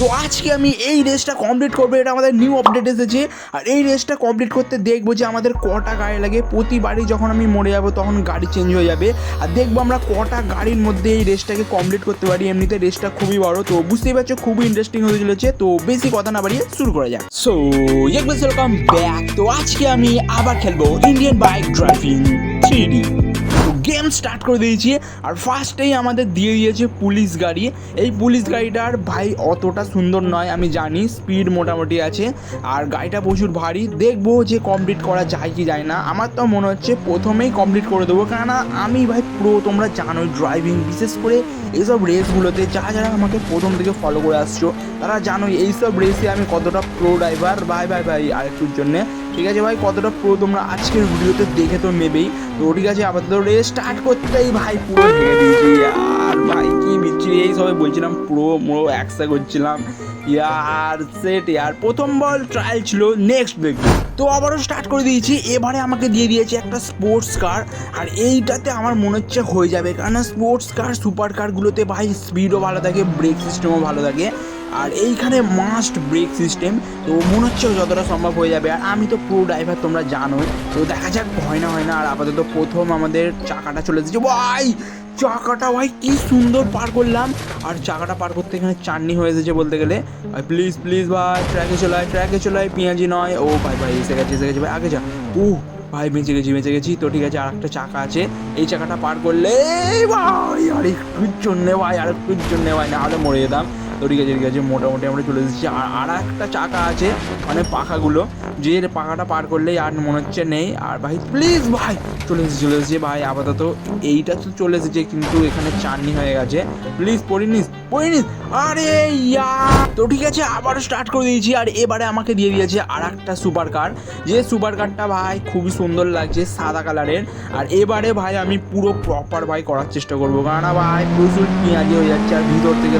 তো আজকে আমি এই রেসটা কমপ্লিট করব, এটা আমাদের নিউ আপডেট এসেছে। আর এই রেসটা কমপ্লিট করতে দেখব যে আমাদের কটা গাড়ি লাগে। প্রতিবারই যখন আমি মরে যাব, তখন গাড়ি চেঞ্জ হয়ে যাবে। আর দেখব আমরা কটা গাড়ির মধ্যে এই রেসটাকে কমপ্লিট করতে পারি। এমনিতে রেসটা খুবই বড়, তো বুঝতেই পারছ, খুবই ইন্টারেস্টিং হতে চলেছে। তো বেশি কথা না বাড়িয়ে শুরু করা যাক। সো ওয়েলকাম ব্যাক তো আজকে আমি আবার খেলব Indian bike driving three game start করে দিয়েছি আর ফার্স্টেই আমাদের দিয়ে দিয়েছে পুলিশ গাড়ি। এই পুলিশ গাড়িটার ভাই অতটা সুন্দর নয়, আমি জানি স্পিড মোটামুটি আছে আর গাড়িটা প্রচুর ভারী। দেখব যে কমপ্লিট করা যায় কি যায় না। আমার তো মনে হচ্ছে প্রথমেই কমপ্লিট করে দেবো, কেননা আমি ভাই প্রো তোমরা জানোই ড্রাইভিং বিশেষ করে এইসব রেসগুলোতে যারা যারা আমাকে প্রথম থেকে ফলো করে আসছো, তারা জানোই এইসব রেসে আমি কতটা প্রো ড্রাইভার ভাই ভাই ভাই আরেকটুর জন্যে। ঠিক আছে ভাই, কতটা প্রো তোমরা আজকের ভিডিওতে দেখে তো নেবেই। তো ঠিক আছে, আপাতত রেস স্টার্ট করতেই ভাই, পুরো আর ভাই, কি বিচ্ছিরি, এই সবাই বলছিলাম পুরো মোড়ো একসা করছিলাম। ইয়ার সেট ইয়ার প্রথম বল ট্রায়াল ছিল নেক্সট দেখব তো আবারও স্টার্ট করে দিয়েছি। এবারে আমাকে দিয়ে দিয়েছে একটা স্পোর্টস কার আর এইটাতে আমার মনে হচ্ছে হয়ে যাবে। কারণ স্পোর্টস কার সুপার কারগুলোতে ভাই স্পিডও ভালো থাকে ব্রেক সিস্টেমও ভালো থাকে। আর এইখানে মাস্ট ব্রেক সিস্টেম তো মনে হচ্ছে যতটা সম্ভব হয়ে যাবে। আর আমি তো প্রো ড্রাইভার তোমরা জানোই, তো দেখা যাক হয় না হয় না। আর আপাতত প্রথম আমাদের চাকাটা চলে এসেছে। ভাই চাকাটা ভাই কি সুন্দর পার করলাম। আর চাকাটা পার করতে এখানে চাননি হয়ে এসেছে বলতে গেলে। ভাই প্লিজ প্লিজ ভাই ট্র্যাকে চলায় ট্র্যাকে চলায় পেঁয়াজি নয়। ও, ভাই ভাই, এসে গেছে এসে গেছে, ভাই, আগে যা। ও ভাই, বেঁচে গেছি বেঁচে গেছি। তো ঠিক আছে আর একটা চাকা আছে। এই চাকাটা পার করলে ভাই আর একটুর জন্যে ভাই আর একটুর জন্যে ভাই না হলে মরে যেতাম। তো ঠিক আছে ঠিক আছে, মোটামুটি আমরা চলে এসেছি। আর আর একটা চাকা আছে মানে পাখাগুলো। যে পাখাটা পার করলেই আর মনে হচ্ছে নেই। আর ভাই প্লিজ ভাই, চলে এসেছি চলে এসেছি। ভাই, আপাতত এইটা তো চলে এসেছে, কিন্তু এখানে চাননি হয়ে গেছে। প্লিজ পড়িনিস পড়িনিস আরে ইয়া! তো ঠিক আছে, আবারও স্টার্ট করে দিয়েছি। আর এবারে আমাকে দিয়ে দিয়েছে আর একটা সুপার কার যে সুপার কারটা ভাই, খুবই সুন্দর লাগছে, সাদা কালারের আর এবারে ভাই, আমি পুরো প্রপার ভাই করার চেষ্টা করব। কারণ ভাই, প্রচুর পেঁয়াজি হয়ে যাচ্ছে, আর ভিতর থেকে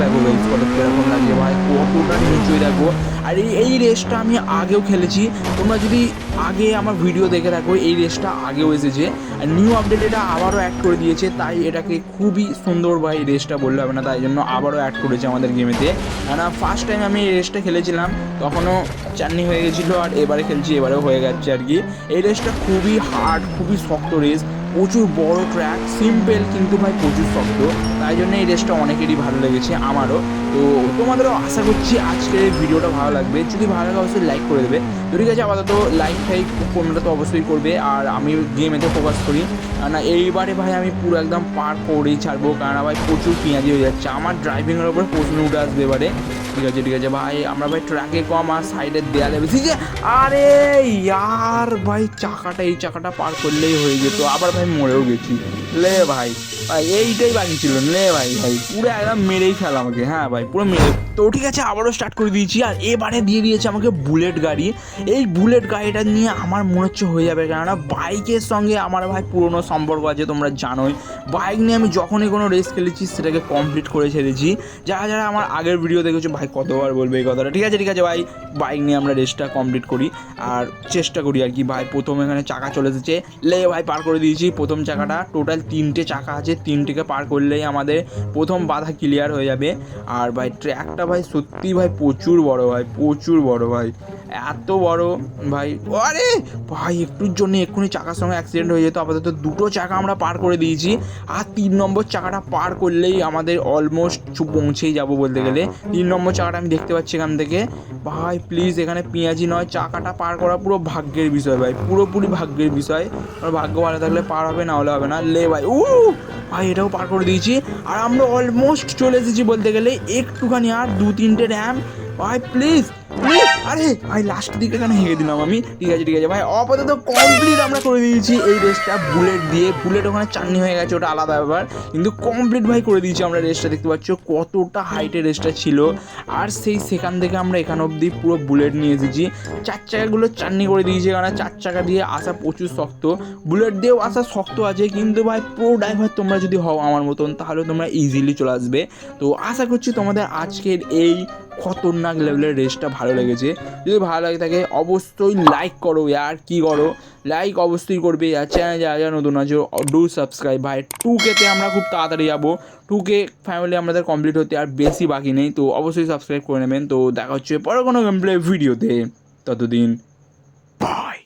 দেখো গাইজ কত কীরকম লাগছে ভাই কতটা নিচুই দেখো আর এই এই রেসটা আমি আগেও খেলেছি। তোমরা যদি আগে আমার ভিডিও দেখে থাকো, এই রেসটা আগেও এসেছে। আর নিউ আপডেট এটা আবারও অ্যাড করে দিয়েছে, তাই এটাকে খুবই সুন্দর ভাই রেসটা বললে হবে না, তাই জন্য আবারও অ্যাড করেছে আমাদের গেমেতে কেন ফার্স্ট টাইম আমি এই রেসটা খেলেছিলাম, তখনও চাননি হয়ে গেছিল আর এবারে খেলছি, এবারেও হয়ে যাচ্ছে আর কি। এই রেসটা খুবই হার্ড খুবই শক্ত রেস প্রচুর বড় ট্র্যাক সিম্পল কিন্তু ভাই প্রচুর শক্ত, তাই জন্য এই রেসটা অনেকেরই ভালো লেগেছে, আমারও। তো তোমাদেরও আশা করছি আজকের ভিডিওটা ভালো লাগবে। যদি ভালো লাগে অবশ্যই লাইক করে দেবে। তো ঠিক আছে, আপাতত লাইক ফাইক তোমরা তো অবশ্যই করবে। আর আমি গেমেতে ফোকাস করি। না, এইবারে ভাই আমি পুরো একদম পার করেই ছাড়বো। কারণ ভাই প্রচুর পেঁয়াজি হয়ে যাচ্ছে। আমার ড্রাইভিংয়ের ওপর প্রশ্ন উঠে আসবে এবারে। ঠিক আছে ঠিক আছে ভাই, আমরা ভাই ট্র্যাকে কম, আর সাইডের দেয়ালে বেশি। যে আরে ইয়ার ভাই, চাকাটা, এই চাকাটা পার করলেই হয়ে যেত। আবার ভাই মরেও গেছি। লে ভাই ভাই এইটাই বাকি ছিল। লে ভাই ভাই, পুরো একদম মেরেই ফেলা আমাকে। হ্যাঁ ভাই, পুরো মেরে তো ঠিক আছে, আবারও স্টার্ট করে দিয়েছি। আর এবারে দিয়ে দিয়েছে আমাকে বুলেট গাড়ি। এই বুলেট গাড়িটা নিয়ে আমার মনে হচ্ছে হয়ে যাবে। কেননা বাইকের সঙ্গে আমার ভাই পুরনো সম্পর্ক আছে, তোমরা জানোই। বাইক নিয়ে আমি যখনই কোনো রেস খেলেছি, সেটাকে কমপ্লিট করে ছেড়েছি। যারা যারা আমার আগের ভিডিও দেখেছ, ভাই কতবার বলবে এই কথাটা? ঠিক আছে ঠিক আছে, ভাই। বাইক নিয়ে আমরা রেসটা কমপ্লিট করি। আর চেষ্টা করি আর কি, ভাই। প্রথম এখানে চাকা চলে এসেছে। লে, ভাই, পার করে দিয়েছি। প্রথম চাকাটা টোটাল তিনটে চাকা আছে। তিনটেকে পার করলেই আমাদের প্রথম বাধা ক্লিয়ার হয়ে যাবে। আর ভাই ট্র্যাকটা ভাই সত্যি ভাই প্রচুর বড়, ভাই। প্রচুর বড় ভাই। এত বড় ভাই। আরে ভাই, একটুর জন্য এক্ষুনি চাকার সঙ্গে অ্যাক্সিডেন্ট হয়ে যেত। আপাতত দুটো চাকা আমরা পার করে দিয়েছি। আর তিন নম্বর চাকাটা পার করলেই আমাদের অলমোস্ট পৌঁছেই যাব বলতে গেলে। তিন নম্বর চাকাটা আমি দেখতে পাচ্ছি এখান থেকে। ভাই প্লিজ এখানে পেঁয়াজি নয়, চাকাটা পার করা পুরো ভাগ্যের বিষয় ভাই। পুরোপুরি ভাগ্যের বিষয়। আর ভাগ্য ভালো থাকলে পার হবে, না হলে হবে না। লে ভাই উ ভাই, এটাও পার করে দিয়েছি। আর আমরা অলমোস্ট চলে এসেছি বলতে গেলে একটুখানি আর দু তিনটে র্যাম ভাই প্লিজ আরে, ভাই লাস্টের দিকে এখানে হেরে দিলাম আমি? ঠিক আছে ঠিক আছে, ভাই, আপাতত কমপ্লিট আমরা করে দিয়েছি। এই রেসটা বুলেট দিয়ে বুলেট ওখানে চাননি হয়ে গেছে, ওটা আলাদা ব্যাপার। কিন্তু কমপ্লিট ভাই করে দিয়েছি আমরা রেসটা দেখতে পাচ্ছ কতটা হাইটের রেসটা ছিল। আর সেই সেখান থেকে আমরা এখান অবধি পুরো বুলেট নিয়ে এসেছি। চার চাকাগুলো চাননি করে দিয়েছি, কারণ চার চাকা দিয়ে আসা প্রচুর শক্ত। বুলেট দিয়েও আসা শক্ত আছে, কিন্তু ভাই প্রো ড্রাইভার তোমরা যদি হও আমার মতন, তাহলে তোমরা ইজিলি চলে আসবে। তো আশা করছি তোমাদের আজকের এই খতরনাক লেভেলের রেসটা ভালো লেগেছে। যদি ভালো লাগে থাকে অবশ্যই লাইক করো আর কি করো? লাইক অবশ্যই করবে আর চ্যানেল যা যা নতুন আছে ডু সাবস্ক্রাইব ভাই টু কেতে আমরা খুব তাড়াতাড়ি যাব। টু কে ফ্যামিলি আমাদের কমপ্লিট হতে আর বেশি বাকি নেই, তো অবশ্যই সাবস্ক্রাইব করে নেবেন। তো দেখা হচ্ছে পরে কোনো গেম প্লে ভিডিওতে ততদিন বাই